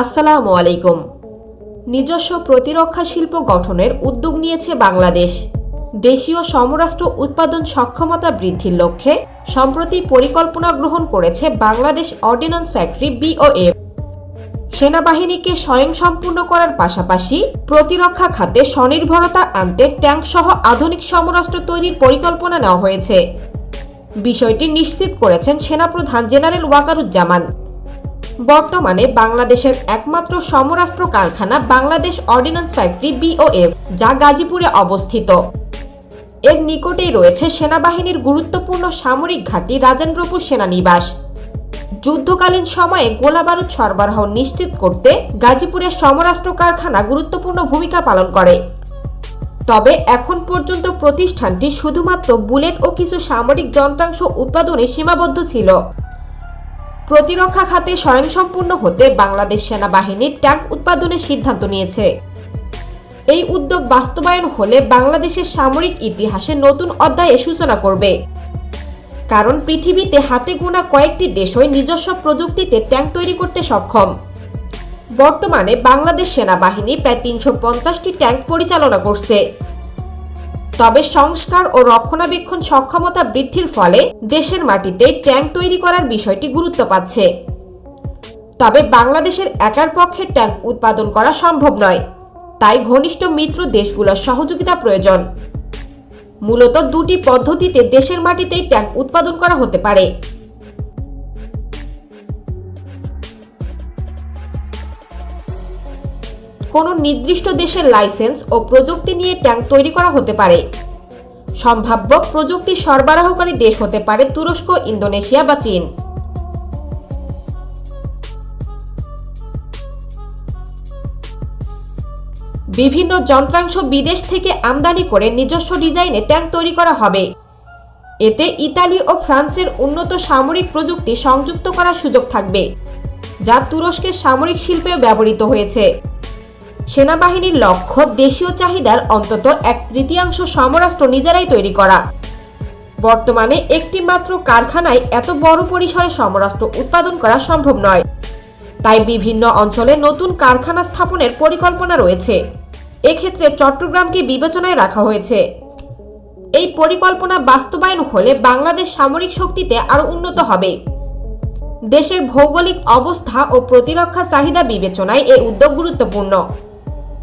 আসসালামু আলাইকুম। নিজস্ব প্রতিরক্ষা শিল্প গঠনের উদ্যোগ নিয়েছে বাংলাদেশ। দেশীয় সমরাষ্ট্র উৎপাদন সক্ষমতা বৃদ্ধির লক্ষ্যে সম্প্রতি পরিকল্পনা গ্রহণ করেছে বাংলাদেশ অর্ডিন্যান্স ফ্যাক্টরি বিওএফ সেনাবাহিনীকে স্বয়ংসম্পূর্ণ করার পাশাপাশি প্রতিরক্ষা খাতে স্বনির্ভরতা আনতে ট্যাঙ্ক সহ আধুনিক সমরাষ্ট্র তৈরির পরিকল্পনা নেওয়া হয়েছে। বিষয়টি নিশ্চিত করেছেন সেনাপ্রধান জেনারেল ওয়াকারুজ্জামান। বর্তমানে বাংলাদেশের একমাত্র সমরাস্ত্র কারখানা বাংলাদেশ অর্ডিন্যান্স ফ্যাক্টরি বিওএফ যা গাজীপুরে অবস্থিত। এর নিকটেই রয়েছে সেনাবাহিনীর গুরুত্বপূর্ণ সামরিক ঘাঁটি রাজেন্দ্রপুর সেনানিবাস। যুদ্ধকালীন সময়ে গোলাবারুদ সরবরাহ নিশ্চিত করতে গাজীপুরের সমরাষ্ট্র কারখানা গুরুত্বপূর্ণ ভূমিকা পালন করে। তবে এখন পর্যন্ত প্রতিষ্ঠানটি শুধুমাত্র বুলেট ও কিছু সামরিক যন্ত্রাংশ উৎপাদনে সীমাবদ্ধ ছিল। প্রতিরক্ষা খাতে স্বয়ংসম্পূর্ণ হতে বাংলাদেশ সেনাবাহিনীর ট্যাঙ্ক উৎপাদনের সিদ্ধান্ত নিয়েছে। এই উদ্যোগ বাস্তবায়ন হলে বাংলাদেশের সামরিক ইতিহাসে নতুন অধ্যায়ে সূচনা করবে। কারণ পৃথিবীতে হাতে গোনা কয়েকটি দেশই নিজস্ব প্রযুক্তিতে ট্যাঙ্ক তৈরি করতে সক্ষম। বর্তমানে বাংলাদেশ সেনাবাহিনী প্রায় তিনশো পঞ্চাশটি ট্যাঙ্ক পরিচালনা করছে। তবে সংস্কার ও রক্ষণাবেক্ষণ সক্ষমতা বৃদ্ধির ফলে দেশের মাটিতে ট্যাঙ্ক তৈরি করার বিষয়টি গুরুত্ব পাচ্ছে। তবে বাংলাদেশের একার পক্ষে ট্যাঙ্ক উৎপাদন করা সম্ভব নয়। তাই ঘনিষ্ঠ মিত্র দেশগুলোর সহযোগিতা প্রয়োজন। মূলত দুটি পদ্ধতিতে দেশের মাটিতেই ট্যাঙ্ক উৎপাদন করা হতে পারে। কোনো নির্দিষ্ট দেশের লাইসেন্স ও প্রযুক্তি নিয়ে ট্যাঙ্ক তৈরি করা হতে পারে। সম্ভাব্য প্রযুক্তি সরবরাহকারী দেশ হতে পারে তুরস্ক, ইন্দোনেশিয়া বা চীন। বিভিন্ন যন্ত্রাংশ বিদেশ থেকে আমদানি করে নিজস্ব ডিজাইনে ট্যাঙ্ক তৈরি করা হবে। এতে ইতালি ও ফ্রান্সের উন্নত সামরিক প্রযুক্তি সংযুক্ত করার সুযোগ থাকবে, যা তুরস্কের সামরিক শিল্পেও ব্যবহৃত হয়েছে। সেনাবাহিনীর লক্ষ্য দেশীয় চাহিদার অন্তত এক তৃতীয়াংশ সমরাস্ত্র নিজেরাই তৈরি করা। বর্তমানে একটি মাত্র কারখানায় এত বড় পরিসরে সমরাস্ত্র উৎপাদন করা সম্ভব নয়। তাই বিভিন্ন অঞ্চলে নতুন কারখানা স্থাপনের পরিকল্পনা রয়েছে। এক্ষেত্রে চট্টগ্রামকে বিবেচনায় রাখা হয়েছে। এই পরিকল্পনা বাস্তবায়ন হলে বাংলাদেশ সামরিক শক্তিতে আরও উন্নত হবে। দেশের ভৌগোলিক অবস্থা ও প্রতিরক্ষা চাহিদা বিবেচনায় এই উদ্যোগ গুরুত্বপূর্ণ।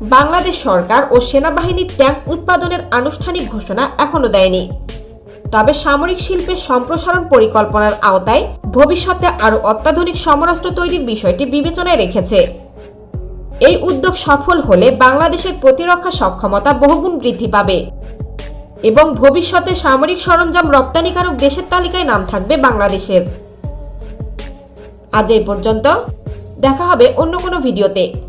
বাংলাদেশ সরকার ও সেনাবাহিনীর ট্যাঙ্ক উৎপাদনের আনুষ্ঠানিক ঘোষণা এখনও দেয়নি। তবে সামরিক শিল্পের সম্প্রসারণ পরিকল্পনার আওতায় ভবিষ্যতে আরও অত্যাধুনিক সমরাস্ত্র তৈরির বিষয়টি বিবেচনায় রেখেছে। এই উদ্যোগ সফল হলে বাংলাদেশের প্রতিরক্ষা সক্ষমতা বহুগুণ বৃদ্ধি পাবে এবং ভবিষ্যতে সামরিক সরঞ্জাম রপ্তানিকারক দেশের তালিকায় নাম থাকবে বাংলাদেশের। আজ এই পর্যন্ত। দেখা হবে অন্য কোনো ভিডিওতে।